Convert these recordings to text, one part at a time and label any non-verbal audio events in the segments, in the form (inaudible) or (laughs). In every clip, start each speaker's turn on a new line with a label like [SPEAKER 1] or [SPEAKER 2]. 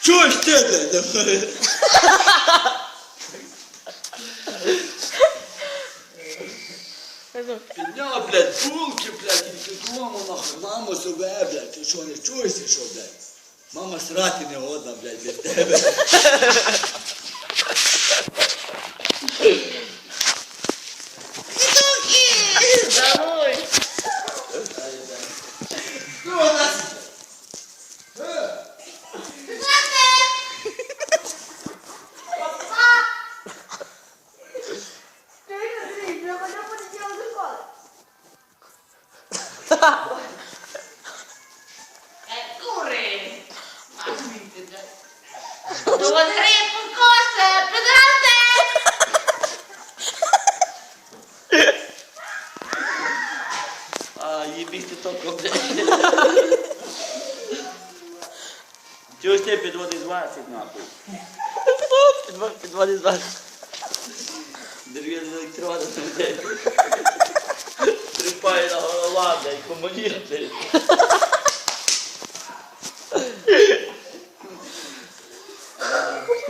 [SPEAKER 1] Чого ж ти, блядь? Підняв, блядь, булки, блядь, і кажу, мамо, нахуй, мамо, себе, блядь, ти що, не чуєшся, що, блядь? Мама срати не годна, блядь, для тебе. (laughs)
[SPEAKER 2] гриб косе, підрази.
[SPEAKER 3] А, їбіть ти током. Чого ж ти підводи з вас, нахуй? Підводи, підводи з вас. Дерев'яний електрода там де. Трипає на голова, блядь, комунір, блядь.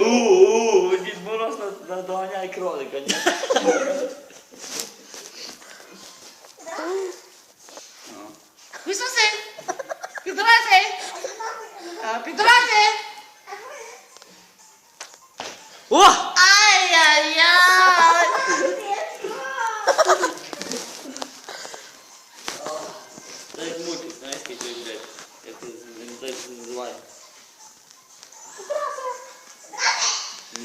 [SPEAKER 3] У-у-у, Дід Мороз на- надоганяє кролика, ні?
[SPEAKER 2] Висоси. Підрати. Підрати.
[SPEAKER 3] О!
[SPEAKER 2] Ай-яй-яй.
[SPEAKER 3] Це як мультик, знаєш, який, блядь, як це не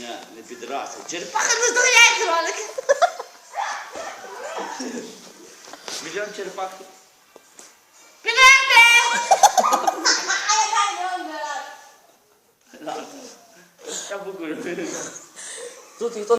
[SPEAKER 3] Ja, (laughs) (laughs) dan heb je
[SPEAKER 2] erachter. Tjerpacha, dat is
[SPEAKER 3] toch jij
[SPEAKER 2] gewoonlijk?
[SPEAKER 3] Miljoen tjerpacha. Tot
[SPEAKER 4] hier, tot